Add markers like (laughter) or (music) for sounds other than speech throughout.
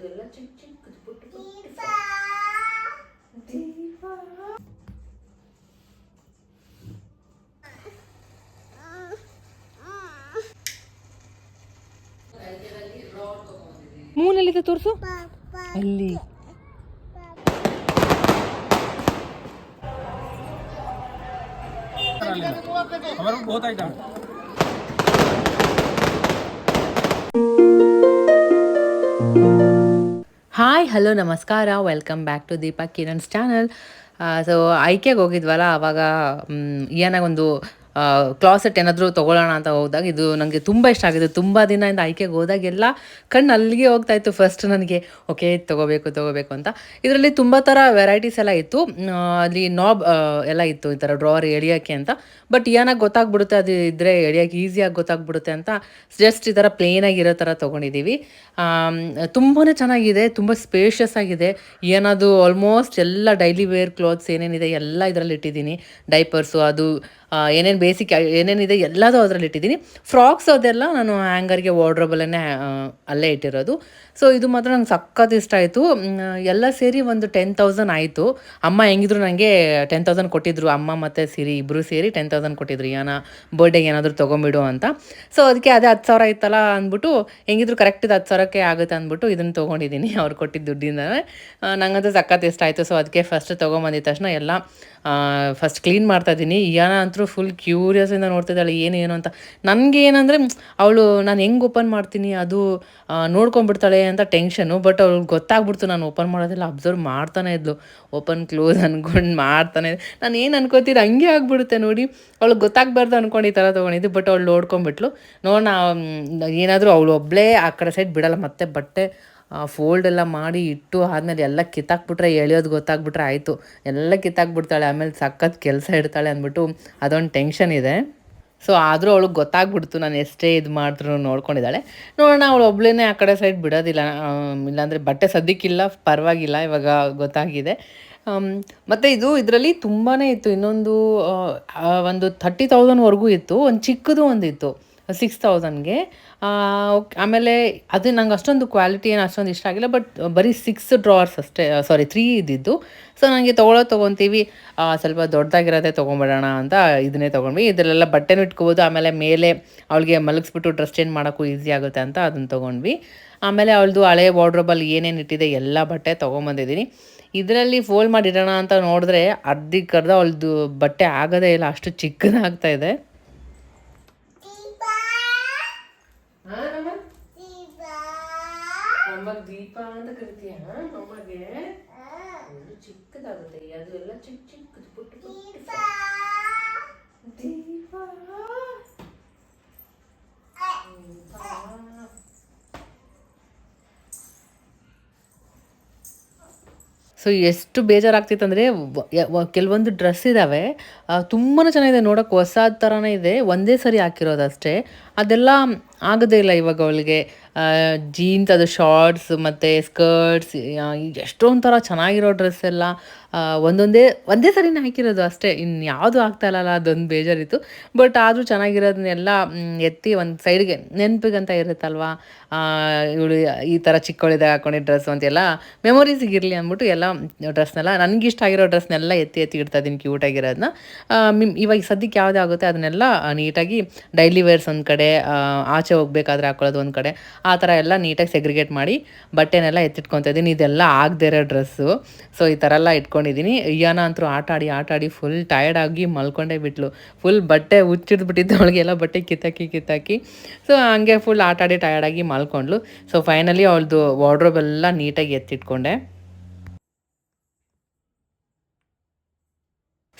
ಅದು ಎಲ್ಲ ಚಿಕ್ಕ ಚಿಕ್ಕದು ಪುಟ್ಟ ಪುಟ್ಟ ದೀಪ. ಮೂನಲ್ಲಿದೆ ತೋರಿಸು. ಅಲ್ಲಿ. ಅವರು ಗೊತ್ತಾಯ್ತಾರೆ ಹಾಯ್ ಹಲೋ ನಮಸ್ಕಾರ. Welcome back to Deepak Kiran's channel so ಐಕೆಗೆ ಹೋಗಿದ್ವಲ್ಲ ಆವಾಗ ಏನಾಗ ಒಂದು ಕ್ಲಾಸೆಟ್ ಏನಾದರೂ ತೊಗೊಳ್ಳೋಣ ಅಂತ ಹೋದಾಗ ಇದು ನನಗೆ ತುಂಬ ಇಷ್ಟ ಆಗಿದೆ. ತುಂಬ ದಿನದಿಂದ ಆಯ್ಕೆಗೆ ಹೋದಾಗೆಲ್ಲ ಕಣ್ಣು ಅಲ್ಲಿಗೆ ಹೋಗ್ತಾ ಇತ್ತು. ಫಸ್ಟ್ ನನಗೆ ಓಕೆ ತೊಗೋಬೇಕು ತೊಗೋಬೇಕು ಅಂತ. ಇದರಲ್ಲಿ ತುಂಬ ಥರ ವೆರೈಟೀಸ್ ಎಲ್ಲ ಇತ್ತು. ಅಲ್ಲಿ ನಾಬ್ ಎಲ್ಲ ಇತ್ತು ಈ ಥರ ಡ್ರಾವರ್ ಎಳಿಯೋಕ್ಕೆ ಅಂತ. ಬಟ್ ಏನಾಗಿ ಗೊತ್ತಾಗ್ಬಿಡುತ್ತೆ, ಅದು ಇದ್ದರೆ ಎಳಿಯೋಕ್ಕೆ ಈಸಿಯಾಗಿ ಗೊತ್ತಾಗ್ಬಿಡುತ್ತೆ ಅಂತ ಜಸ್ಟ್ ಈ ಥರ ಪ್ಲೇನಾಗಿರೋ ಥರ ತೊಗೊಂಡಿದ್ದೀವಿ ತುಂಬಾ ಚೆನ್ನಾಗಿದೆ, ತುಂಬ ಸ್ಪೇಷಿಯಸ್ ಆಗಿದೆ. ಏನಾದರೂ ಆಲ್ಮೋಸ್ಟ್ ಎಲ್ಲ ಡೈಲಿ ವೇರ್ ಕ್ಲಾತ್ಸ್ ಏನೇನಿದೆ ಎಲ್ಲ ಇದರಲ್ಲಿ ಇಟ್ಟಿದ್ದೀನಿ. ಡೈಪರ್ಸು ಅದು ಏನೇನು ಬೇಸಿಕ್ ಏನೇನಿದೆ ಎಲ್ಲದೂ ಅದರಲ್ಲಿ ಇಟ್ಟಿದ್ದೀನಿ. ಫ್ರಾಕ್ಸ್ ಅದೆಲ್ಲ ನಾನು ಹ್ಯಾಂಗರ್ಗೆ ವಾರ್ಡ್ರೋಬಲ್ಲೇ ಅಲ್ಲೇ ಇಟ್ಟಿರೋದು. ಸೊ ಇದು ಮಾತ್ರ ನಂಗೆ ಸಖತ್ ಇಷ್ಟ ಆಯಿತು. ಎಲ್ಲ ಸೇರಿ ಒಂದು ಟೆನ್ ತೌಸಂಡ್ ಆಯಿತು. ಅಮ್ಮ ಹೆಂಗಿದ್ರು ನನಗೆ ಟೆನ್ ತೌಸಂಡ್ ಕೊಟ್ಟಿದ್ರು. ಅಮ್ಮ ಮತ್ತು ಸಿರಿ ಇಬ್ಬರು ಸೇರಿ ಟೆನ್ ತೌಸಂಡ್ ಕೊಟ್ಟಿದ್ರು. ಏನೋ ಬರ್ಡೇಗೆ ಏನಾದರೂ ತೊಗೊಂಬಿಡು ಅಂತ. ಸೊ ಅದಕ್ಕೆ ಅದೇ ಹತ್ತು ಸಾವಿರ ಇತ್ತಲ್ಲ ಅಂದ್ಬಿಟ್ಟು, ಹೆಂಗಿದ್ರು ಕರೆಕ್ಟ್ ಇದು ಹತ್ತು ಸಾವಿರಕ್ಕೆ ಆಗುತ್ತೆ ಅಂದ್ಬಿಟ್ಟು ಇದನ್ನು ತೊಗೊಂಡಿದ್ದೀನಿ. (laughs) ಅವ್ರು ಕೊಟ್ಟಿದ್ದ ದುಡ್ಡಿಂದ ನಂಗಂತೂ ಸಖತ್ ಇಷ್ಟ ಆಯಿತು. ಸೊ ಅದಕ್ಕೆ ಫಸ್ಟ್ ತೊಗೊಂಬಂದಿದ್ದ ತಕ್ಷಣ ಎಲ್ಲ ಫಸ್ಟ್ ಕ್ಲೀನ್ ಮಾಡ್ತಾ ಇದ್ದೀನಿ. ಯಾನ ಅಂತೂ ಫುಲ್ ಕ್ಯೂರಿಯಸಿಂದ ನೋಡ್ತಿದ್ದಾಳೆ ಏನು ಏನು ಅಂತ. ನನಗೆ ಏನಂದರೆ, ಅವಳು ನಾನು ಹೆಂಗೆ ಓಪನ್ ಮಾಡ್ತೀನಿ ಅದು ನೋಡ್ಕೊಂಡ್ಬಿಡ್ತಾಳೆ ಅಂತ ಟೆನ್ಷನು ಬಟ್ ಅವ್ಳಿಗೆ ಗೊತ್ತಾಗ್ಬಿಡ್ತು ನಾನು ಓಪನ್ ಮಾಡೋದೆಲ್ಲ ಅಬ್ಸರ್ವ್ ಮಾಡ್ತಾನೆ ಇದ್ಲು. ಓಪನ್ ಕ್ಲೋಸ್ ಅಂದ್ಕೊಂಡು ಮಾಡ್ತಾನೆ ನಾನು ಏನು ಅನ್ಕೋತೀನಿ ಹಂಗೆ ಆಗ್ಬಿಡುತ್ತೆ ನೋಡಿ. ಅವಳಿಗೆ ಗೊತ್ತಾಗಬಾರ್ದು ಅಂದ್ಕೊಂಡು ಈ ಥರ ತಗೊಂಡಿದ್ದು ಬಟ್ ಅವಳು ನೋಡ್ಕೊಂಬಿಟ್ಲು ನೋಡೋಣ ಏನಾದರೂ ಅವಳು ಒಬ್ಬಳೇ ಆ ಕಡೆ ಸೈಡ್ ಬಿಡಲ್ಲ, ಮತ್ತೆ ಬಟ್ಟೆ ಫೋಲ್ಡ್ ಎಲ್ಲ ಮಾಡಿ ಇಟ್ಟು ಆದಮೇಲೆ ಎಲ್ಲ ಕಿತ್ತಾಕ್ಬಿಟ್ರೆ ಎಳೆಯೋದು ಗೊತ್ತಾಗ್ಬಿಟ್ರೆ ಆಯಿತು. ಎಲ್ಲ ಕಿತ್ತಾಕ್ಬಿಡ್ತಾಳೆ, ಆಮೇಲೆ ಸಖತ್ ಕೆಲಸ ಇಡ್ತಾಳೆ ಅಂದ್ಬಿಟ್ಟು ಅದೊಂದು ಟೆನ್ಷನ್ ಇದೆ. ಸೊ ಆದರೂ ಅವಳಿಗೆ ಗೊತ್ತಾಗ್ಬಿಡ್ತು ನಾನು ಎಷ್ಟೇ ಇದು ಮಾಡಿದ್ರು ನೋಡ್ಕೊಂಡಿದ್ದಾಳೆ. ನೋಡೋಣ, ಅವಳು ಒಬ್ಳೇ ಆ ಕಡೆ ಸೈಡ್ ಬಿಡೋದಿಲ್ಲ. ಇಲ್ಲಾಂದರೆ ಬಟ್ಟೆ ಸದ್ಯಕ್ಕಿಲ್ಲ, ಪರವಾಗಿಲ್ಲ, ಇವಾಗ ಗೊತ್ತಾಗಿದೆ. ಮತ್ತು ಇದು ಇದರಲ್ಲಿ ತುಂಬಾ ಇತ್ತು. ಇನ್ನೊಂದು ಒಂದು ಥರ್ಟಿ ತೌಸಂಡ್ವರೆಗೂ ಇತ್ತು. ಒಂದು ಚಿಕ್ಕದು ಒಂದಿತ್ತು. ಸಿಕ್ಸ್ ತೌಸಂಡ್ಗೆ ಆಮೇಲೆ ಅದು ನಂಗೆ ಅಷ್ಟೊಂದು ಕ್ವಾಲಿಟಿ ಏನು ಅಷ್ಟೊಂದು ಇಷ್ಟ ಆಗಿಲ್ಲ ಬಟ್ ಬರೀ ಸಿಕ್ಸ್ ಡ್ರಾವರ್ಸ್ ಅಷ್ಟೇ ಸಾರಿ ತ್ರೀ ಇದ್ದಿದ್ದು. ಸೊ ನನಗೆ ತೊಗೊಳೋ ತೊಗೊತೀವಿ ಸ್ವಲ್ಪ ದೊಡ್ಡದಾಗಿರೋದೇ ತೊಗೊಂಬಿಡೋಣ ಅಂತ ಇದನ್ನೇ ತೊಗೊಂಡ್ವಿ. ಇದರಲ್ಲೆಲ್ಲ ಬಟ್ಟೆನೂ ಇಟ್ಕೋಬೋದು. ಆಮೇಲೆ ಮೇಲೆ ಅವಳಿಗೆ ಮಲಗಿಸ್ಬಿಟ್ಟು ಡ್ರೆಸ್ ಚೇಂಜ್ ಮಾಡೋಕ್ಕೂ ಈಸಿ ಆಗುತ್ತೆ ಅಂತ ಅದನ್ನು ತೊಗೊಂಡ್ವಿ. ಆಮೇಲೆ ಅವಳದು ಹಳೆ ವಾರ್ಡ್ರೋಬಲ್ಲಿ ಏನೇನು ಇಟ್ಟಿದೆ, ಎಲ್ಲ ಬಟ್ಟೆ ತೊಗೊಂಬಂದಿದ್ದೀನಿ ಇದರಲ್ಲಿ ಫೋಲ್ಡ್ ಮಾಡಿಡೋಣ ಅಂತ ನೋಡಿದ್ರೆ ಅರ್ಧಕ್ಕರ್ಧ ಅವಳದು ಬಟ್ಟೆ ಆಗೋದೇ ಇಲ್ಲ, ಅಷ್ಟು ಚಿಕ್ಕದಾಗ್ತಾ ಇದೆ. ನಮಗೆ ದೀಪ ಅಂತ ಕರಿತೀಯ? ನಮಗೆ ಅದು ಚಿಕ್ಕದಾಗುತ್ತೆ ಅದು ಎಲ್ಲ ಚಿಕ್ಕ ಚಿಕ್ಕದು, ಪುಟ್ಟ ಪುಟ್ಟ ದೀಪ. ಸೊ ಎಷ್ಟು ಬೇಜಾರಾಗ್ತಿತ್ತು ಅಂದರೆ ಕೆಲವೊಂದು ಡ್ರೆಸ್ ಇದ್ದಾವೆ ತುಂಬಾ ಚೆನ್ನಾಗಿದೆ. ನೋಡೋಕ್ಕೆ ಹೊಸ ಥರನೇ ಇದೆ. ಒಂದೇ ಸರಿ ಹಾಕಿರೋದು ಅಷ್ಟೇ ಅದೆಲ್ಲ ಆಗೋದೇ ಇಲ್ಲ ಇವಾಗ ಅವಳಿಗೆ. ಜೀನ್ಸ್ ಅದು ಶಾರ್ಟ್ಸ್ ಮತ್ತು ಸ್ಕರ್ಟ್ಸ್ ಎಷ್ಟೊಂದು ಥರ ಚೆನ್ನಾಗಿರೋ ಡ್ರೆಸ್ ಎಲ್ಲ ಒಂದೊಂದೇ ಒಂದೇ ಸರಿನೇ ಹಾಕಿರೋದು ಅಷ್ಟೇ. ಇನ್ನು ಯಾವುದು ಆಗ್ತಾ ಇಲ್ಲಲ್ಲ ಅದೊಂದು ಬೇಜಾರಿತ್ತು. ಬಟ್ ಆದರೂ ಚೆನ್ನಾಗಿರೋದನ್ನೆಲ್ಲ ಎತ್ತಿ ಒಂದು ಸೈಡ್ಗೆ ನೆನಪಿಗಂತ ಇರುತ್ತಲ್ವಾ? ಇವಳು ಈ ಥರ ಚಿಕ್ಕವಳಿದೆ ಹಾಕೊಂಡಿದ್ದ ಡ್ರೆಸ್ ಅಂತೆಲ್ಲ ಮೆಮೊರೀಸಿಗೆ ಇರಲಿ ಅಂದ್ಬಿಟ್ಟು ಎಲ್ಲ ಡ್ರೆಸ್ನೆಲ್ಲ ನನಗೆ ಇಷ್ಟ ಆಗಿರೋ ಡ್ರೆಸ್ನೆಲ್ಲ ಎತ್ತಿ ಎತ್ತಿ ಇಡ್ತಾ ಇದ್ದೀನಿ ಕ್ಯೂಟಾಗಿರೋದನ್ನ ಇವಾಗ ಸದ್ಯಕ್ಕೆ ಯಾವುದೇ ಆಗುತ್ತೆ ಅದನ್ನೆಲ್ಲ ನೀಟಾಗಿ ಡೈಲಿ ವೇರ್ಸ್ ಒಂದು ಕಡೆ ಆ, ಆಚೆ ಹೋಗ್ಬೇಕಾದ್ರೆ ಹಾಕೊಳ್ಳೋದು ಒಂದು ಕಡೆ. ಆ ಥರ ಎಲ್ಲ ನೀಟಾಗಿ ಸೆಗ್ರಿಗೇಟ್ ಮಾಡಿ ಬಟ್ಟೆನೆಲ್ಲ ಎತ್ತಿಟ್ಕೊತಾ ಇದ್ದೀನಿ. ಇದೆಲ್ಲ ಆಗದೇ ಇರೋ ಡ್ರೆಸ್ಸು ಸೊ ಈ ಥರ ಎಲ್ಲ ಇಟ್ಕೊಂಡಿದ್ದೀನಿ. ಅಯ್ಯಾನ ಅಂತೂ ಆಟ ಆಡಿ ಫುಲ್ ಟಯರ್ಡ್ ಆಗಿ ಮಲ್ಕೊಂಡೇ ಬಿಟ್ಲು. ಫುಲ್ ಬಟ್ಟೆ ಹುಚ್ಚಿಡ್ಬಿಟ್ಟಿದ್ದು ಅವಳಿಗೆಲ್ಲ ಬಟ್ಟೆ ಕಿತ್ತಾಕಿ ಕಿತ್ತಾಕಿ. ಸೊ ಹಂಗೆ ಫುಲ್ ಆಟಾಡಿ ಟಯರ್ಡಾಗಿ ಮಲ್ಕೊಂಡ್ಲು ಸೊ ಫೈನಲಿ ಅವಳದು ವಾರ್ಡ್ರೋಬೆಲ್ಲ ನೀಟಾಗಿ ಎತ್ತಿಟ್ಕೊಂಡೆ.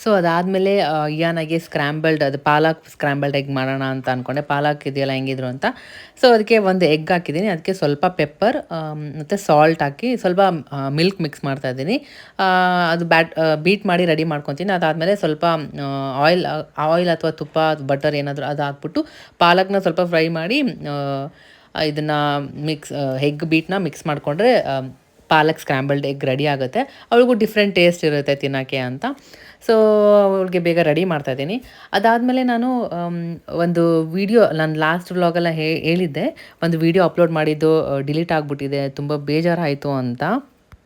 ಸೊ ಅದಾದಮೇಲೆ ಏನಾಗಿ ಸ್ಕ್ರ್ಯಾಂಬಲ್ಡ್ ಅದು ಪಾಲಕ್ ಸ್ಕ್ರ್ಯಾಂಬಲ್ಡ್ ಎಗ್ ಮಾಡೋಣ ಅಂತ ಅಂದ್ಕೊಂಡೆ ಪಾಲಕ್ ಇದೆಯಲ್ಲ, ಹೆಂಗಿದ್ರು ಅಂತ. ಸೊ ಅದಕ್ಕೆ ಒಂದು ಎಗ್ ಹಾಕಿದ್ದೀನಿ. ಅದಕ್ಕೆ ಸ್ವಲ್ಪ ಪೆಪ್ಪರ್ ಮತ್ತು ಸಾಲ್ಟ್ ಹಾಕಿ ಸ್ವಲ್ಪ ಮಿಲ್ಕ್ ಮಿಕ್ಸ್ ಮಾಡ್ತಾ ಇದ್ದೀನಿ. ಅದು ಬ್ಯಾಟ್ ಬೀಟ್ ಮಾಡಿ ರೆಡಿ ಮಾಡ್ಕೊತೀನಿ. ಅದಾದಮೇಲೆ ಸ್ವಲ್ಪ ಆಯಿಲ್ ಆಯಿಲ್ ಅಥವಾ ತುಪ್ಪ ಬಟರ್ ಏನಾದರೂ ಅದು ಹಾಕ್ಬಿಟ್ಟು ಪಾಲಕ್ನ ಸ್ವಲ್ಪ ಫ್ರೈ ಮಾಡಿ ಇದನ್ನು ಮಿಕ್ಸ್ ಎಗ್ ಬೀಟ್ನ ಮಿಕ್ಸ್ ಮಾಡಿಕೊಂಡ್ರೆ ಪಾಲಕ್ ಸ್ಕ್ರಾಂಬಲ್ಡ್ ಎಗ್ ರೆಡಿ ಆಗುತ್ತೆ. ಅವಳಿಗೂ ಡಿಫ್ರೆಂಟ್ ಟೇಸ್ಟ್ ಇರುತ್ತೆ ತಿನ್ನೋಕ್ಕೆ ಅಂತ. ಸೊ ಅವಳಿಗೆ ಬೇಗ ರೆಡಿ ಮಾಡ್ತಾ ಇದ್ದೀನಿ. ಅದಾದಮೇಲೆ ನಾನು ಒಂದು ವಿಡಿಯೋ ನಾನು ಲಾಸ್ಟ್ ವ್ಲಾಗೆಲ್ಲ ಹೇಳಿದ್ದೆ. ಒಂದು ವಿಡಿಯೋ ಅಪ್ಲೋಡ್ ಮಾಡಿದ್ದು ಡಿಲೀಟ್ ಆಗಿಬಿಟ್ಟಿದೆ. ತುಂಬ ಬೇಜಾರಾಯಿತು ಅಂತ.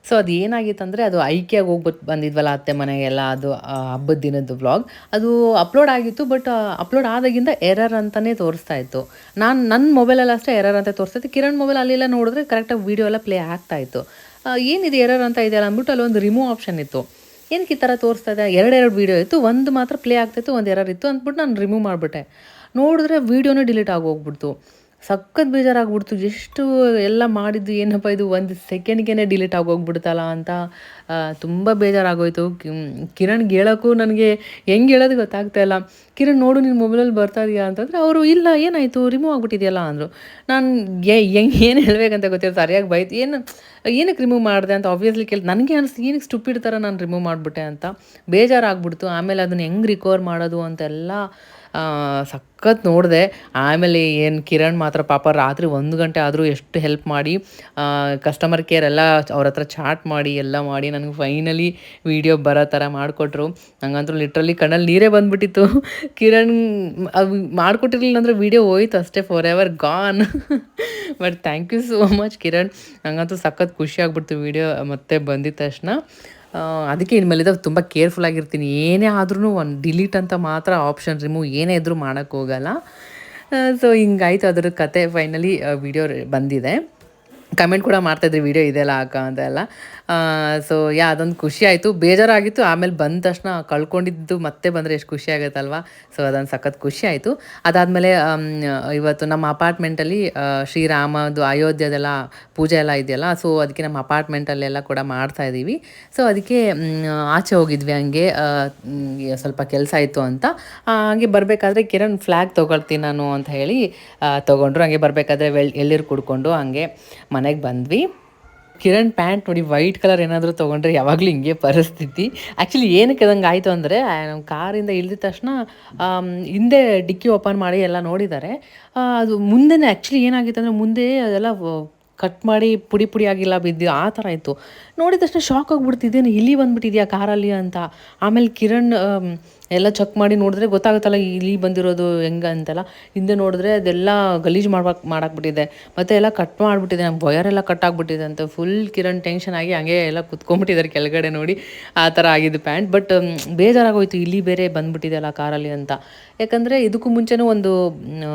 ಸೊ ಅದು ಏನಾಗಿತ್ತು ಅಂದರೆ, ಅದು ಐಕ್ಯಾಗಿ ಹೋಗ್ಬಿಟ್ಟು ಬಂದಿದ್ವಲ್ಲ ಅತ್ತೆ ಮನೆಗೆಲ್ಲ, ಅದು ಹಬ್ಬದ ದಿನದ ವ್ಲಾಗ್ ಅದು ಅಪ್ಲೋಡ್ ಆಗಿತ್ತು ಬಟ್ ಅಪ್ಲೋಡ್ ಆದಾಗಿಂದ ಎರರ್ ಅಂತಲೇ ತೋರಿಸ್ತಾ ಇತ್ತು. ನಾನು ನನ್ನ ಮೊಬೈಲಲ್ಲಿ ಅಷ್ಟೇ ಎರರ್ ಅಂತ ತೋರಿಸ್ತಾ ಇತ್ತು. ಕಿರಣ್ ಮೊಬೈಲ್ ಅಲ್ಲೆಲ್ಲ ನೋಡಿದ್ರೆ ಕರೆಕ್ಟಾಗಿ ವೀಡಿಯೋ ಎಲ್ಲ ಪ್ಲೇ ಆಗ್ತಾ ಇತ್ತು. ಏನಿದೆ ಎರರ್ ಅಂತ ಇದೆಯಲ್ಲ ಅಂದ್ಬಿಟ್ಟು ಅಲ್ಲೊಂದು ರಿಮೂವ್ ಆಪ್ಷನ್ ಇತ್ತು. ಏನಕ್ಕೆ ಈ ಥರ ತೋರಿಸ್ತಾ ಇದೆ? ಎರಡೆರಡು ವೀಡಿಯೋ ಇತ್ತು, ಒಂದು ಮಾತ್ರ ಪ್ಲೇ ಆಗ್ತಾಯಿತ್ತು ಒಂದು ಎರರ್ ಇತ್ತು ಅಂದ್ಬಿಟ್ಟು ನಾನು ರಿಮೂವ್ ಮಾಡಿಬಿಟ್ಟೆ. ನೋಡಿದ್ರೆ ವೀಡಿಯೋನೇ ಡಿಲೀಟ್ ಆಗಿ ಹೋಗ್ಬಿಡ್ತು ಸಖತ್ ಬೇಜಾರಾಗ್ಬಿಡ್ತು. ಎಷ್ಟು ಎಲ್ಲ ಮಾಡಿದ್ದು ಏನಪ್ಪ ಇದು ಒಂದು ಸೆಕೆಂಡ್ಗೆ ಡಿಲೀಟ್ ಆಗೋಗ್ಬಿಡ್ತಲ್ಲ ಅಂತ ತುಂಬ ಬೇಜಾರಾಗೋಯ್ತು. ಕಿರಣ್ಗೆ ಹೇಳೋಕ್ಕೂ ನನಗೆ ಹೆಂಗೆ ಹೇಳೋದು ಗೊತ್ತಾಗ್ತಾ ಇಲ್ಲ. ಕಿರಣ್ ನೋಡು ನಿನ್ನ ಮೊಬೈಲಲ್ಲಿ ಬರ್ತಾ ಇದೆಯಾ ಅಂತಂದರೆ, ಅವರು ಇಲ್ಲ, ಏನಾಯಿತು ರಿಮೂವ್ ಆಗ್ಬಿಟ್ಟಿದೆಯಲ್ಲ ಅಂದರು. ನಾನು ಹೆಂಗೆ, ಏನು ಹೇಳಬೇಕಂತ ಗೊತ್ತಿಲ್ಲ. ಸರಿಯಾಗಿ ಬೈತು, ಏನು, ಏನಕ್ಕೆ ರಿಮೂವ್ ಮಾಡಿದೆ ಅಂತ ಆಬ್ವಿಯಸ್ಲಿ ಕೇಳಿ, ನನಗೆ ಅನಿಸ್ತು ಏನಕ್ಕೆ ಸ್ಟುಪಿಡ್ ಥರ ನಾನು ರಿಮೂವ್ ಮಾಡಿಬಿಟ್ಟೆ ಅಂತ ಬೇಜಾರಾಗ್ಬಿಡ್ತು. ಆಮೇಲೆ ಅದನ್ನು ಹೆಂಗೆ ರಿಕವರ್ ಮಾಡೋದು ಅಂತೆಲ್ಲ ಸಖತ್ ನೋಡಿದೆ. ಆಮೇಲೆ ಏನು ಕಿರಣ್ ಮಾತ್ರ ಪಾಪ ರಾತ್ರಿ ಒಂದು ಗಂಟೆ ಆದರೂ ಎಷ್ಟು ಹೆಲ್ಪ್ ಮಾಡಿ ಕಸ್ಟಮರ್ ಕೇರ್ ಎಲ್ಲ ಅವ್ರ ಹತ್ರ ಚಾಟ್ ಮಾಡಿ, ಎಲ್ಲ ಮಾಡಿ ನನಗೆ ಫೈನಲಿ ವಿಡಿಯೋ ಬರೋ ಥರ ಮಾಡಿಕೊಟ್ರು. ನಂಗಂತೂ ಲಿಟ್ರಲಿ ಕಣ್ಣಲ್ಲಿ ನೀರೇ ಬಂದ್ಬಿಟ್ಟಿತ್ತು. ಕಿರಣ್ ಅದು ಮಾಡಿಕೊಟ್ಟಿರ್ಲಿಲ್ಲ ಅಂದರೆ ವಿಡಿಯೋ ಹೋಯ್ತು ಅಷ್ಟೇ for ever gone but thank you so much Kiran. ನಂಗಂತೂ ಸಖತ್ ಖುಷಿ ಆಗ್ಬಿಡ್ತು ವಿಡಿಯೋ ಮತ್ತೆ ಬಂದಿದ್ದ ತಕ್ಷಣ. ಅದಕ್ಕೆ ಇನ್ಮೇಲಿಂದ ತುಂಬ ಕೇರ್ಫುಲ್ ಆಗಿರ್ತೀನಿ. ಏನೇ ಆದ್ರೂ ಒಂದು ಡಿಲೀಟ್ ಅಂತ ಮಾತ್ರ ಆಪ್ಷನ್ ರಿಮೂವ್ ಏನೇ ಇದ್ರೂ ಮಾಡೋಕ್ಕೋಗಲ್ಲ ಸೊ ಹಿಂಗಾಯ್ತು ಅದರ ಕತೆ. ಫೈನಲಿ ವಿಡಿಯೋ ಬಂದಿದೆ. ಕಮೆಂಟ್ ಕೂಡ ಮಾಡ್ತಾಯಿದ್ರಿ ವಿಡಿಯೋ ಇದೆಲ್ಲ ಹಾಕ ಅಂತ ಎಲ್ಲ. ಸೊ ಯಾ ಅದೊಂದು ಖುಷಿ ಆಯಿತು. ಬೇಜಾರಾಗಿತ್ತು, ಆಮೇಲೆ ಬಂದ ತಕ್ಷಣ ಕಳ್ಕೊಂಡಿದ್ದು ಮತ್ತೆ ಬಂದರೆ ಎಷ್ಟು ಖುಷಿ ಆಗುತ್ತಲ್ವಾ? ಸೊ ಅದೊಂದು ಸಖತ್ ಖುಷಿ ಆಯಿತು. ಅದಾದಮೇಲೆ ಇವತ್ತು ನಮ್ಮ ಅಪಾರ್ಟ್ಮೆಂಟಲ್ಲಿ ಶ್ರೀರಾಮದು ಅಯೋಧ್ಯದೆಲ್ಲ ಪೂಜೆ ಎಲ್ಲ ಇದೆಯಲ್ಲ ಸೊ ಅದಕ್ಕೆ ನಮ್ಮ ಅಪಾರ್ಟ್ಮೆಂಟಲ್ಲೆಲ್ಲ ಕೂಡ ಮಾಡ್ತಾ ಇದ್ದೀವಿ ಸೊ ಅದಕ್ಕೆ ಆಚೆ ಹೋಗಿದ್ವಿ ಹಂಗೆ. ಸ್ವಲ್ಪ ಕೆಲಸ ಇತ್ತು ಅಂತ. ಹಂಗೆ ಬರಬೇಕಾದ್ರೆ ಕಿರಣ್ ಫ್ಲ್ಯಾಗ್ ತೊಗೊಳ್ತೀನಿ ನಾನು ಅಂತ ಹೇಳಿ ತೊಗೊಂಡ್ರು. ಹಂಗೆ ಬರಬೇಕಾದ್ರೆ ವೆಲ್ ಕುಡ್ಕೊಂಡು ಹಂಗೆ ಮನೆಗೆ ಬಂದ್ವಿ. ಕಿರಣ್ ಪ್ಯಾಂಟ್ ನೋಡಿ ವೈಟ್ ಕಲರ್ ಏನಾದರೂ ತೊಗೊಂಡ್ರೆ ಯಾವಾಗಲೂ ಹಿಂಗೆ ಪರಿಸ್ಥಿತಿ. ಆ್ಯಕ್ಚುಲಿ ಏನಕ್ಕೆ ಅದಂಗೆ ಆಯಿತು ಅಂದರೆ ನಮ್ಮ ಕಾರಿಂದ ಇಳಿದ ತಕ್ಷಣ ಹಿಂದೆ ಡಿಕ್ಕಿ ಓಪನ್ ಮಾಡಿ ಎಲ್ಲ ನೋಡಿದ್ದಾರೆ ಅದು ಮುಂದೆನೇ ಆ್ಯಕ್ಚುಲಿ ಏನಾಗಿತ್ತು ಅಂದರೆ ಮುಂದೆ ಅದೆಲ್ಲ ಕಟ್ ಮಾಡಿ ಪುಡಿ ಪುಡಿ ಆಗಿಲ್ಲ ಬಿದ್ದು ಆ ಥರ ಇತ್ತು. ನೋಡಿದ ತಕ್ಷಣ ಶಾಕ್ ಆಗಿಬಿಡ್ತಿದ್ದೇನೆ ಇಲ್ಲಿ ಬಂದ್ಬಿಟ್ಟಿದ್ಯಾ ಕಾರಲ್ಲಿ ಅಂತ. ಆಮೇಲೆ ಕಿರಣ್ ಎಲ್ಲ ಚೆಕ್ ಮಾಡಿ ನೋಡಿದ್ರೆ ಗೊತ್ತಾಗುತ್ತಲ್ಲ ಇಲ್ಲಿ ಬಂದಿರೋದು ಹೆಂಗೆ ಅಂತೆಲ್ಲ. ಹಿಂದೆ ನೋಡಿದ್ರೆ ಅದೆಲ್ಲ ಗಲೀಜು ಮಾಡ್ಬೇಕು, ಮಾಡಾಕ್ಬಿಟ್ಟಿದೆ. ಮತ್ತೆ ಎಲ್ಲ ಕಟ್ ಮಾಡಿಬಿಟ್ಟಿದೆ. ನಮ್ಮ ವಯರೆಲ್ಲ ಕಟ್ ಆಗಿಬಿಟ್ಟಿದೆ ಅಂತ. ಫುಲ್ ಕಿರಣ್ ಟೆನ್ಷನ್ ಆಗಿ ಹಂಗೆ ಎಲ್ಲ ಕುತ್ಕೊಂಬಿಟ್ಟಿದ್ದಾರೆ ಕೆಳಗಡೆ ನೋಡಿ. ಆ ಥರ ಆಗಿದ್ದು ಪ್ಯಾಂಟ್ ಬಟ್ ಬೇಜಾರಾಗೋಯ್ತು. ಇಲ್ಲಿ ಬೇರೆ ಬಂದ್ಬಿಟ್ಟಿದೆಯಲ್ಲ ಕಾರಲ್ಲಿ ಅಂತ. ಯಾಕಂದರೆ ಇದಕ್ಕೂ ಮುಂಚೆನೂ ಒಂದು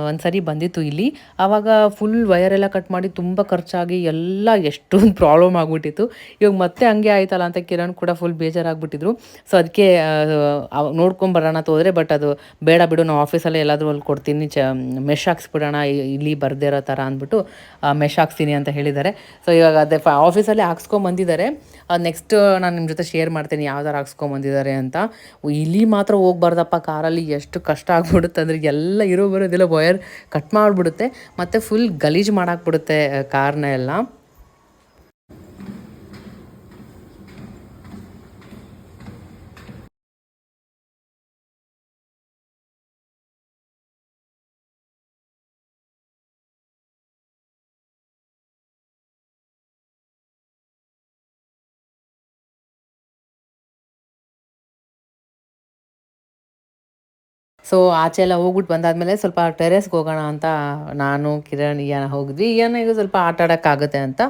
ಒಂದು ಸರಿ ಬಂದಿತ್ತು ಇಲ್ಲಿ. ಆವಾಗ ಫುಲ್ ವಯರೆಲ್ಲ ಕಟ್ ಮಾಡಿ ತುಂಬ ಖರ್ಚಾಗಿ ಎಲ್ಲ ಎಷ್ಟೊಂದು ಪ್ರಾಬ್ಲಮ್ ಆಗಿಬಿಟ್ಟಿತ್ತು. ಇವಾಗ ಮತ್ತೆ ಹಂಗೆ ಆಯ್ತಲ್ಲ ಅಂತ ಕಿರಣ್ ಕೂಡ ಫುಲ್ ಬೇಜಾರಾಗ್ಬಿಟ್ಟಿದ್ರು. ಸೊ ಅದಕ್ಕೆ ನೋಡ್ಕೊಂಬರೋಣ ಅಂತ ಬಟ್ ಅದು ಬೇಡ ಬಿಡು ನಾವು ಆಫೀಸಲ್ಲೇ ಎಲ್ಲಾದರೂ ಅಲ್ಲಿ ಕೊಡ್ತೀನಿ, ಚ ಮೆಶ್ ಹಾಕ್ಸ್ಬಿಡೋಣ ಇಲ್ಲಿ ಬರ್ದೇ ಇರೋ ಥರ ಅಂದ್ಬಿಟ್ಟು ಮೆಶ್ ಹಾಕ್ಸ್ತೀನಿ ಅಂತ ಹೇಳಿದ್ದಾರೆ. ಸೊ ಇವಾಗ ಅದೇ ಫ ಆಫೀಸಲ್ಲೇ ಹಾಕ್ಸ್ಕೊಂಬಂದಿದ್ದಾರೆ. ನೆಕ್ಸ್ಟ್ ನಾನು ನಿಮ್ಮ ಜೊತೆ ಶೇರ್ ಮಾಡ್ತೀನಿ ಯಾವ ಥರ ಹಾಕ್ಸ್ಕೊಂಬಂದಿದ್ದಾರೆ ಅಂತ. ಇಲ್ಲಿ ಮಾತ್ರ ಹೋಗ್ಬಾರ್ದಪ್ಪ ಕಾರಲ್ಲಿ, ಎಷ್ಟು ಕಷ್ಟ ಆಗ್ಬಿಡುತ್ತೆ ಅಂದರೆ, ಎಲ್ಲ ಇರೋ ಬರೋದಿಲ್ಲ ವಯರ್ ಕಟ್ ಮಾಡಿಬಿಡುತ್ತೆ, ಮತ್ತು ಫುಲ್ ಗಲೀಜು ಮಾಡಾಕ್ಬಿಡುತ್ತೆ ಕಾರ್ನ ಎಲ್ಲ. ಸೊ ಆಚೆ ಎಲ್ಲ ಹೋಗ್ಬಿಟ್ಟು ಬಂದಾದ್ಮೇಲೆ ಸ್ವಲ್ಪ ಟೆರೆಸ್ಗೆ ಹೋಗೋಣ ಅಂತ ನಾನು, ಕಿರಣ್, ಇಯಾನ ಹೋಗಿದ್ವಿ. ಇಯಾನಿಗೂ ಸ್ವಲ್ಪ ಆಟ ಆಡೋಕ್ಕಾಗುತ್ತೆ ಅಂತ.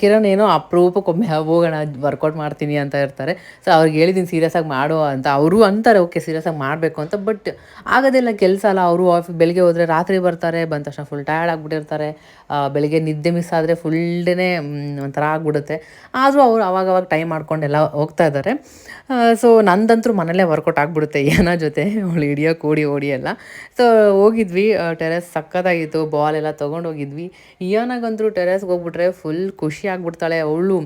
ಕಿರಣ್ ಏನೋ ಅಪರೂಪಕ್ಕೊಮ್ಮೆ ಹೋಗೋಣ ವರ್ಕೌಟ್ ಮಾಡ್ತೀನಿ ಅಂತ ಇರ್ತಾರೆ. ಸೊ ಅವ್ರಿಗೆ ಹೇಳಿದ್ದೀನಿ ಸೀರಿಯಸ್ ಆಗಿ ಮಾಡುವ ಅಂತ. ಅವರು ಅಂತಾರೆ ಓಕೆ ಸೀರಿಯಸ್ ಆಗಿ ಮಾಡಬೇಕು ಅಂತ. ಬಟ್ ಆಗೋದಿಲ್ಲ ಕೆಲಸ ಅಲ್ಲ. ಅವರು ಆಫೀಸ್ ಬೆಳಗ್ಗೆ ಹೋದರೆ ರಾತ್ರಿ ಬರ್ತಾರೆ, ಬಂದ ತಕ್ಷಣ ಫುಲ್ ಟಯರ್ಡ್ ಆಗಿಬಿಟ್ಟಿರ್ತಾರೆ. ಬೆಳಿಗ್ಗೆ ನಿದ್ದೆ ಮಿಸ್ ಆದರೆ ಫುಲ್ ಡೇನೇ ಒಂಥರ ಆಗ್ಬಿಡುತ್ತೆ. ಆದರೂ ಅವರು ಅವಾಗವಾಗ ಅವಾಗ ಟೈಮ್ ಮಾಡ್ಕೊಂಡೆಲ್ಲ ಹೋಗ್ತಾ ಇದ್ದಾರೆ ಸೊ ನಂದಂತರೂ ಮನೇಲೇ ವರ್ಕೌಟ್ ಆಗಿಬಿಡುತ್ತೆ ಏನೋ ಜೊತೆ. ಅವಳು ಹಿಡಿಯೋ ಕೂಡಿ ಓಡಿ ಎಲ್ಲ. ಸೊ ಹೋಗಿದ್ವಿ ಟೆರೆಸ್ ಸಕ್ಕತ್ತಾಗಿತ್ತು ಬಾಲ್ ಎಲ್ಲ ತೊಗೊಂಡು ಹೋಗಿದ್ವಿ. ಇಯಾನಾಗಂತೂ ಟೆರೆಸ್ಗೆ ಹೋಗ್ಬಿಟ್ರೆ ಫುಲ್ ಖುಷಿ ಆಗ್ಬಿಡ್ತಾಳೆ. ಅವಳು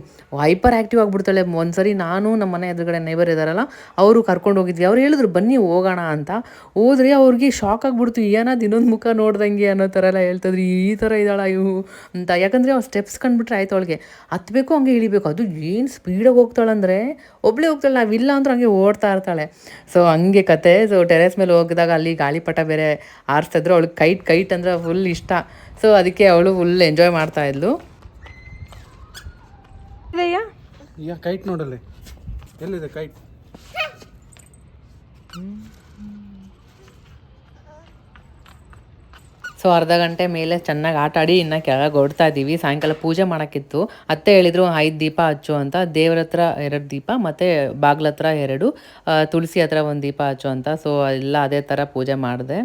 ಹೈಪರ್ ಆ್ಯಕ್ಟಿವ್ ಆಗಿಬಿಡ್ತಾಳೆ. ಒಂದ್ಸರಿ ನಾನು ನಮ್ಮ ಮನೆ ಎದುರುಗಡೆ ನೇಬರ್ ಇದ್ದಾರಲ್ಲ ಅವರು ಕರ್ಕೊಂಡು ಹೋಗಿದ್ವಿ. ಅವ್ರು ಹೇಳಿದ್ರು, ಬನ್ನಿ ಹೋಗೋಣ ಅಂತ. ಹೋದ್ರೆ ಅವ್ರಿಗೆ ಶಾಕ್ ಆಗಿಬಿಡ್ತು. ಇಯಾನ ದಿನೊಂದು ಮುಖ ನೋಡ್ದಂಗೆ ಅನ್ನೋ ಥರ ಎಲ್ಲ ಹೇಳ್ತಿದ್ರು ಈ ಥರ ಇದ್ದಾಳ ಇವು ಅಂತ. ಯಾಕಂದರೆ ಅವ್ರು ಸ್ಟೆಪ್ಸ್ ಕಂಡುಬಿಟ್ರೆ ಆಯ್ತು ಅವಳಿಗೆ. ಹತ್ತಬೇಕು ಹಂಗೆ ಇಳಿಬೇಕು. ಅದು ಏನು ಸ್ಪೀಡಾಗಿ ಹೋಗ್ತಾಳಂದ್ರೆ? ಒಬ್ಬಳೇ ಹೋಗ್ತಾಳೆ ನಾವಿಲ್ಲ ಅಂದ್ರೆ ಹಂಗೆ ಓಡ್ತಾ ಇರ್ತಾಳೆ. ಸೊ ಹಂಗೆ ಕತೆ. ಸೊ ಟೆರೆಸ್ ಮೇಲೆ ಹೋಗಿದಾಗ ಅಲ್ಲಿ ಗಾಳಿಪಟ ಬೇರೆ ಆರಿಸ್ತಿದ್ರು ಅವಳಿಗೆ ಕೈಟ್ ಕೈಟ್ ಅಂದ್ರೆ ಫುಲ್ ಇಷ್ಟ. ಸೊ ಅದಕ್ಕೆ ಅವಳು ಫುಲ್ ಎಂಜಾಯ್ ಮಾಡ್ತಾ ಇದ್ಲು. ಅಯ್ಯ ಕೈಟ್ ನೋಡಲ್ಲ. ಎಲ್ಲಿದೆ ಕೈಟ್ ಸೊ ಅರ್ಧ ಗಂಟೆ ಮೇಲೆ ಚೆನ್ನಾಗಿ ಆಟ ಆಡಿ ಇನ್ನು ಕೆಳಗೆ ಹೊಡ್ತಾ ಇದ್ದೀವಿ ಸಾಯಂಕಾಲ ಪೂಜೆ ಮಾಡೋಕ್ಕಿತ್ತು. ಅತ್ತೆ ಹೇಳಿದ್ರು, ಐದು ದೀಪ ಹಚ್ಚು ಅಂತ. ದೇವ್ರ ಹತ್ರ ಎರಡು ದೀಪ, ಮತ್ತು ಬಾಗ್ಲ ಹತ್ರ ಎರಡು ತುಳಸಿ ಹತ್ರ ಒಂದು ದೀಪ ಹಚ್ಚು ಅಂತ. ಸೊ ಎಲ್ಲ ಅದೇ ಥರ ಪೂಜೆ ಮಾಡಿದೆ.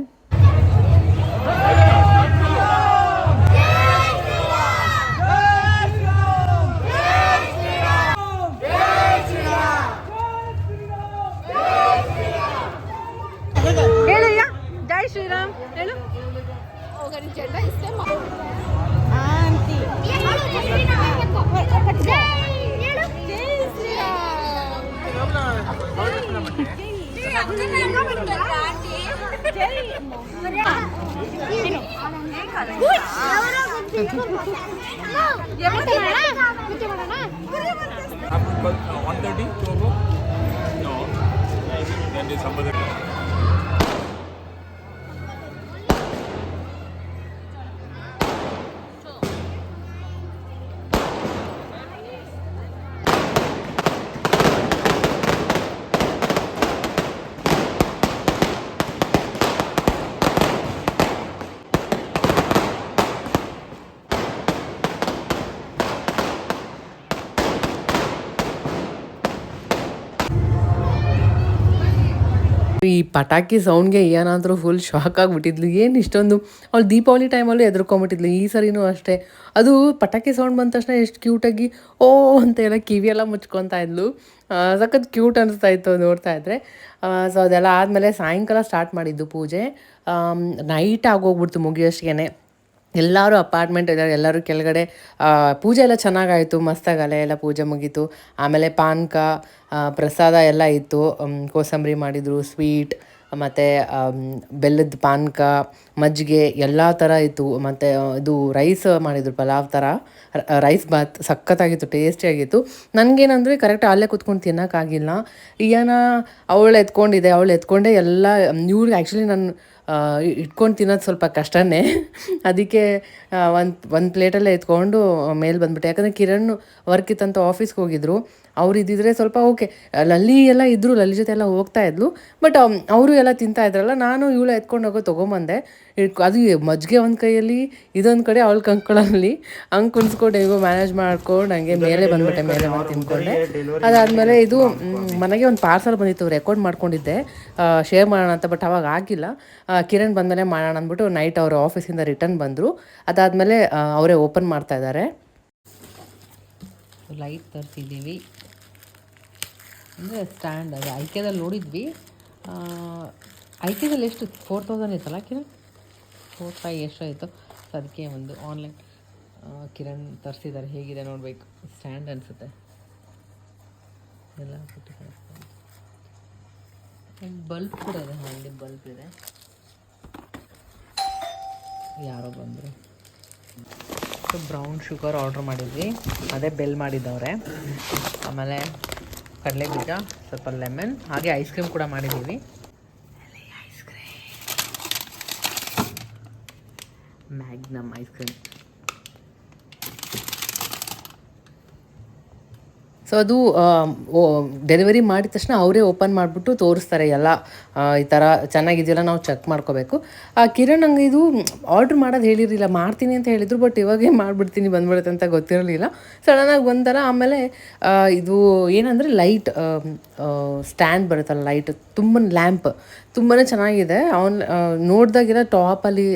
1.30? 2.00? No. think that is somebody. ಈ ಪಟಾಕಿ ಸೌಂಡ್ಗೆ ಏನಾದರೂ ಫುಲ್ ಶಾಕ್ ಆಗಿಬಿಟ್ಟಿದ್ಲು. ಏನು ಇಷ್ಟೊಂದು? ಅವಳು ದೀಪಾವಳಿ ಟೈಮಲ್ಲೂ ಎದ್ರುಕೊಂಬಿಟ್ಟಿದ್ಲು ಈ ಸರಿನೂ ಅಷ್ಟೇ. ಅದು ಪಟಾಕಿ ಸೌಂಡ್ ಬಂದ ತಕ್ಷಣ ಎಷ್ಟು ಕ್ಯೂಟಾಗಿ ಓ ಅಂತ ಎಲ್ಲ ಕಿವಿಯೆಲ್ಲ ಮುಚ್ಕೊತಾ ಇದ್ಲು. ಸಖತ್ ಕ್ಯೂಟ್ ಅನಿಸ್ತಾ ಇತ್ತು ನೋಡ್ತಾ ಇದ್ರೆ. ಸೊ ಅದೆಲ್ಲ ಆದಮೇಲೆ ಸಾಯಂಕಾಲ ಸ್ಟಾರ್ಟ್ ಮಾಡಿದ್ದು ಪೂಜೆ. ನೈಟ್ ಆಗೋಗ್ಬಿಡ್ತು ಮುಗಿಯೋಷ್ಟಿಗೆ ಎಲ್ಲರೂ ಅಪಾರ್ಟ್ಮೆಂಟ್ ಇದ್ದಾರೆ, ಎಲ್ಲರೂ ಕೆಳಗಡೆ ಪೂಜೆ ಎಲ್ಲ ಚೆನ್ನಾಗಾಯಿತು ಮಸ್ತಾಗಲೆ ಎಲ್ಲ ಪೂಜೆ ಮುಗೀತು. ಆಮೇಲೆ ಪಾನಕ ಪ್ರಸಾದ ಎಲ್ಲ ಇತ್ತು. ಕೋಸಂಬರಿ ಮಾಡಿದರು ಸ್ವೀಟ್ ಮತ್ತು ಬೆಲ್ಲದ ಪಾನಕ, ಮಜ್ಜಿಗೆ ಎಲ್ಲ ಥರ ಇತ್ತು. ಮತ್ತು ಇದು ರೈಸ್ ಮಾಡಿದರು ಪಲಾವ್ ಥರ ರೈಸ್ ಬಾತ್ ಸಖತ್ತಾಗಿತ್ತು, ಟೇಸ್ಟಿಯಾಗಿತ್ತು. ನನಗೇನಂದರೆ, ಕರೆಕ್ಟ್ ಅಲ್ಲೇ ಕುತ್ಕೊಂಡು ತಿನ್ನೋಕ್ಕಾಗಿಲ್ಲ. ಈಯನ ಅವಳು ಎತ್ಕೊಂಡಿದೆ, ಅವಳು ಎತ್ಕೊಂಡೆ ಎಲ್ಲ ಇವ್ರಿಗೆ ಆ್ಯಕ್ಚುಲಿ ನಾನು ಇಟ್ಕೊಂಡು ತಿನ್ನೋದು ಸ್ವಲ್ಪ ಕಷ್ಟನೇ. ಅದಕ್ಕೆ ಒಂದು ಒಂದು ಪ್ಲೇಟಲ್ಲೇ ಎತ್ಕೊಂಡು ಮೇಲೆ ಬಂದ್ಬಿಟ್ಟೆ. ಯಾಕಂದರೆ ಕಿರಣ್ ವರ್ಕ್ ಇತ್ತಂತ ಆಫೀಸ್ಗೆ ಹೋಗಿದ್ರು. ಅವ್ರು ಇದ್ದಿದ್ರೆ ಸ್ವಲ್ಪ ಓಕೆ ಲಲ್ಲಿ ಎಲ್ಲ ಇದ್ದರು ಲಲ್ಲಿ ಜೊತೆ ಎಲ್ಲ ಹೋಗ್ತಾ ಇದ್ಲು. ಬಟ್ ಅವರು ಎಲ್ಲ ತಿಂತಾ ಇದ್ರಲ್ಲ ನಾನು ಇವಳ ಎತ್ಕೊಂಡು ಹೋಗೋ ತೊಗೊಂಬಂದೆ. ಇಟ್ಕೊ ಅದು ಮಜ್ಜಿಗೆ ಒಂದು ಕೈಯಲ್ಲಿ ಇದೊಂದು ಕಡೆ ಅವಳ ಕಂಕಳಲ್ಲಿ. ಹಂಗೆ ಕುಣಿಸ್ಕೊಂಡು ಹೇಗೋ ಮ್ಯಾನೇಜ್ ಮಾಡ್ಕೊಂಡು ಹಂಗೆ ಮೇಲೆ ಬಂದ್ಬಿಟ್ಟೆ ಮೇಲೆ ಬಂದು ತಿನ್ಕೊಂಡೆ. ಅದಾದಮೇಲೆ ಇದು ಮನೆಗೆ ಒಂದು ಪಾರ್ಸಲ್ ಬಂದಿತ್ತು ರೆಕಾರ್ಡ್ ಮಾಡ್ಕೊಂಡಿದ್ದೆ. ಶೇರ್ ಮಾಡೋಣ ಅಂತ ಬಟ್ ಅವಾಗ ಆಗಿಲ್ಲ. ಕಿರಣ್ ಬಂದಮೇಲೆ ಮಾಡೋಣ ಅಂದ್ಬಿಟ್ಟು ನೈಟ್ ಅವರು ಆಫೀಸಿಂದ ರಿಟರ್ನ್ ಬಂದರು. ಅದಾದಮೇಲೆ ಅವರೇ ಓಪನ್ ಮಾಡ್ತಾ ಇದ್ದಾರೆ. ಲೈಟ್ ತರಿಸಿದ್ದೀವಿ ಅಂದರೆ ಸ್ಟ್ಯಾಂಡ್ ಅದು ಐಕ್ಯದಲ್ಲಿ ನೋಡಿದ್ವಿ. ಐಕ್ಯದಲ್ಲಿ ಎಷ್ಟು? ಫೋರ್ ತೌಸಂಡ್ ಇತ್ತಲ್ಲ ಕಿರಣ್? ಫೋರ್ ಫೈ ಎಷ್ಟು ಆಯಿತು ಸೊ ಅದಕ್ಕೆ ಒಂದು ಆನ್ಲೈನ್ ಕಿರಣ್ ತರಿಸಿದ್ದಾರೆ. ಹೇಗಿದೆ ನೋಡಬೇಕು. ಸ್ಟ್ಯಾಂಡ್ ಅನಿಸುತ್ತೆ. ಎಲ್ಲ ಬಲ್ಬ್ ಕೂಡ ಇದೆ ಹಾಗೆ ಬಲ್ಬ್ ಇದೆ. ಯಾರೋ ಬಂದರು. ಸೊ ಬ್ರೌನ್ ಶುಗರ್ ಆರ್ಡ್ರ್ ಮಾಡಿದ್ವಿ. ಅದೇ ಬೆಲ್ ಮಾಡಿದ್ದವ್ರೆ. ಆಮೇಲೆ ಕಡಲೆ ಬೀಜ ಸ್ವಲ್ಪ ಲೆಮನ್ ಹಾಗೆ ಐಸ್ ಕ್ರೀಮ್ ಕೂಡ ಮಾಡಿದ್ದೀವಿ ಮ್ಯಾಗ್ನಮ್ ಐಸ್ ಕ್ರೀಮ್ ಸೊ ಅದು ಡೆಲಿವರಿ ಮಾಡಿದ ತಕ್ಷಣ ಅವರೇ ಓಪನ್ ಮಾಡಿಬಿಟ್ಟು ತೋರಿಸ್ತಾರೆ ಎಲ್ಲ ಈ ಥರ ಚೆನ್ನಾಗಿದೆಯಲ್ಲ, ನಾವು ಚೆಕ್ ಮಾಡ್ಕೋಬೇಕು. ಆ, ಕಿರಣ್ ನಂಗೆ ಇದು ಆರ್ಡ್ರ್ ಮಾಡೋದು ಹೇಳಿರಲಿಲ್ಲ, ಮಾಡ್ತೀನಿ ಅಂತ ಹೇಳಿದ್ರು ಬಟ್ ಇವಾಗೇ ಮಾಡಿಬಿಡ್ತೀನಿ, ಬಂದ್ಬಿಡುತ್ತೆ ಅಂತ ಗೊತ್ತಿರಲಿಲ್ಲ. ಸಡನ್ನಾಗಿ ಒಂಥರ ಆಮೇಲೆ ಇದು ಏನಂದರೆ ಲೈಟ್ ಸ್ಟ್ಯಾಂಡ್ ಬರುತ್ತಲ್ಲ ಲೈಟ್ ತುಂಬ ಲ್ಯಾಂಪ್ ತುಂಬಾ ಚೆನ್ನಾಗಿದೆ. ಅವನ್ ನೋಡಿದಾಗೆಲ್ಲ ಟಾಪಲ್ಲಿ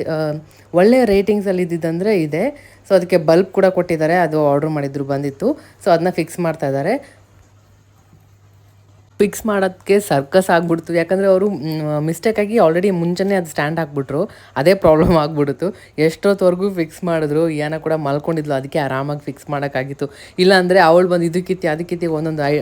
ಒಳ್ಳೆಯ ರೇಟಿಂಗ್ಸಲ್ಲಿ ಇದ್ದಿದ್ದಂದರೆ ಇದೆ. ಸೊ ಅದಕ್ಕೆ ಬಲ್ಬ್ ಕೂಡ ಕೊಟ್ಟಿದ್ದಾರೆ. ಅದು ಆರ್ಡ್ರ್ ಮಾಡಿದ್ರು ಬಂದಿತ್ತು. ಸೊ ಅದನ್ನ ಫಿಕ್ಸ್ ಮಾಡ್ತಾ ಇದ್ದಾರೆ. ಫಿಕ್ಸ್ ಮಾಡೋದಕ್ಕೆ ಸರ್ಕಸ್ ಆಗ್ಬಿಡ್ತು. ಯಾಕಂದರೆ ಅವರು ಮಿಸ್ಟೇಕಾಗಿ ಆಲ್ರೆಡಿ ಮುಂಚೆನೇ ಅದು ಸ್ಟ್ಯಾಂಡ್ ಹಾಕ್ಬಿಟ್ರು. ಅದೇ ಪ್ರಾಬ್ಲಮ್ (laughs) ಆಗಿಬಿಡ್ತು ಎಷ್ಟೊತ್ತವರೆಗೂ ಫಿಕ್ಸ್ ಮಾಡಿದ್ರು. ಏನ ಕೂಡ ಮಲ್ಕೊಂಡಿದ್ಲು. ಅದಕ್ಕೆ ಆರಾಮಾಗಿ ಫಿಕ್ಸ್ ಮಾಡೋಕ್ಕಾಗಿತ್ತು. ಇಲ್ಲಾಂದರೆ ಅವಳು ಬಂದು ಇದಕ್ಕಿತ್ತು ಅದಕ್ಕಿತ್ತಿ ಒಂದೊಂದು ಐ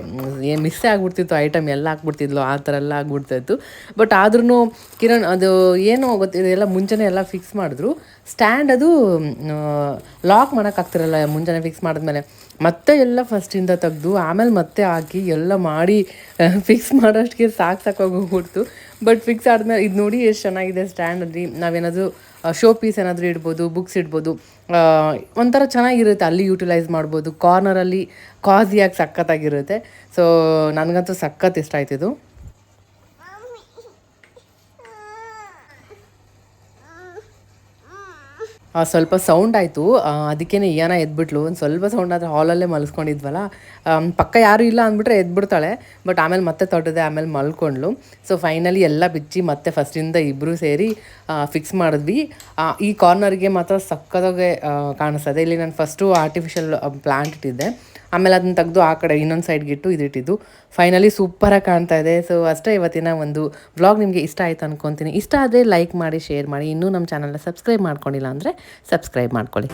ಏನು ಮಿಸ್ಸೇ ಆಗ್ಬಿಡ್ತಿತ್ತು. ಐಟಮ್ ಎಲ್ಲ ಹಾಕ್ಬಿಡ್ತಿದ್ಲು. ಆ ಥರ ಎಲ್ಲ ಆಗ್ಬಿಡ್ತಾಯಿತ್ತು ಬಟ್ ಆದ್ರೂ ಕಿರಣ್, ಅದು ಏನೋ ಗೊತ್ತಿದೆ ಎಲ್ಲ ಮುಂಚೆನೇ ಎಲ್ಲ ಫಿಕ್ಸ್ ಮಾಡಿದ್ರು. ಸ್ಟ್ಯಾಂಡ್ ಅದು ಲಾಕ್ ಮಾಡೋಕ್ಕಾಗ್ತಿರಲ್ಲ. ಮುಂಜಾನೆ ಫಿಕ್ಸ್ ಮಾಡಿದ್ಮೇಲೆ. ಮತ್ತೆ ಎಲ್ಲ ಫಸ್ಟಿಂದ ತೆಗೆದು, ಆಮೇಲೆ ಮತ್ತೆ ಹಾಕಿ ಎಲ್ಲ ಮಾಡಿ ಫಿಕ್ಸ್ ಮಾಡೋಷ್ಟಿಗೆ ಸಾಕು ಸಾಕಾಗಿ ಹೋಗ್ಬಿಡ್ತು. ಬಟ್ ಫಿಕ್ಸ್ ಆದಮೇಲೆ ಇದು ನೋಡಿ ಎಷ್ಟು ಚೆನ್ನಾಗಿದೆ ಸ್ಟ್ಯಾಂಡಲ್ಲಿ ನಾವೇನಾದರೂ ಶೋ ಪೀಸ್ ಏನಾದರೂ ಇಡ್ಬೋದು ಬುಕ್ಸ್ ಇಡ್ಬೋದು ಒಂಥರ ಚೆನ್ನಾಗಿರುತ್ತೆ. ಅಲ್ಲಿ ಯೂಟಿಲೈಸ್ ಮಾಡ್ಬೋದು. ಕಾರ್ನರಲ್ಲಿ ಕಾಸಿಯಾಗಿ ಸಖತ್ತಾಗಿರುತ್ತೆ. ಸೊ ನನಗಂತೂ ಸಖತ್ ಇಷ್ಟ ಆಯ್ತಿದು ಆ, ಸ್ವಲ್ಪ ಸೌಂಡ್ ಆಯಿತು. ಅದಕ್ಕೇ ಏನ ಎದ್ಬಿಟ್ಲು. ಒಂದು ಸ್ವಲ್ಪ ಸೌಂಡ್ ಆದರೆ ಹಾಲಲ್ಲೇ ಮಲ್ಸ್ಕೊಂಡಿದ್ವಲ್ಲ ಪಕ್ಕ ಯಾರೂ ಇಲ್ಲ ಅಂದ್ಬಿಟ್ರೆ ಎದ್ಬಿಡ್ತಾಳೆ ಬಟ್ ಆಮೇಲೆ ಮತ್ತೆ ತೊಟ್ಟದೆ ಆಮೇಲೆ ಮಲ್ಕೊಂಡ್ಲು. ಸೊ ಫೈನಲಿ ಎಲ್ಲ ಬಿಚ್ಚಿ ಮತ್ತೆ ಫಸ್ಟಿಂದ ಇಬ್ಬರು ಸೇರಿ ಫಿಕ್ಸ್ ಮಾಡಿದ್ವಿ. ಈ ಕಾರ್ನರ್ಗೆ ಮಾತ್ರ ಸಕ್ಕದಾಗೆ ಕಾಣಿಸ್ತದೆ. ಇಲ್ಲಿ ನಾನು ಫಸ್ಟು ಆರ್ಟಿಫಿಷಿಯಲ್ ಪ್ಲ್ಯಾಂಟ್ ಇಟ್ಟಿದ್ದೆ. ಆಮೇಲೆ ಅದನ್ನ ತೆಗೆದು ಆ ಕಡೆ ಇನ್ನೊಂದು ಸೈಡ್ಗೆ ಇಟ್ಟು ಇದಿಟ್ಟಿದ್ದು. ಫೈನಲಿ ಸೂಪರಾಗಿ ಕಾಣ್ತಾ ಇದೆ. ಸೊ ಅಷ್ಟೇ ಇವತ್ತಿನ ಒಂದು ವ್ಲಾಗ್ ನಿಮಗೆ ಇಷ್ಟ ಆಯಿತು ಅನ್ಕೊತೀನಿ. ಇಷ್ಟ ಆದರೆ ಲೈಕ್ ಮಾಡಿ ಶೇರ್ ಮಾಡಿ. ಇನ್ನೂ ನಮ್ಮ ಚಾನಲ್ನ ಸಬ್ಸ್ಕ್ರೈಬ್ ಮಾಡ್ಕೊಂಡಿಲ್ಲ ಅಂದರೆ ಸಬ್ಸ್ಕ್ರೈಬ್ ಮಾಡ್ಕೊಳ್ಳಿ.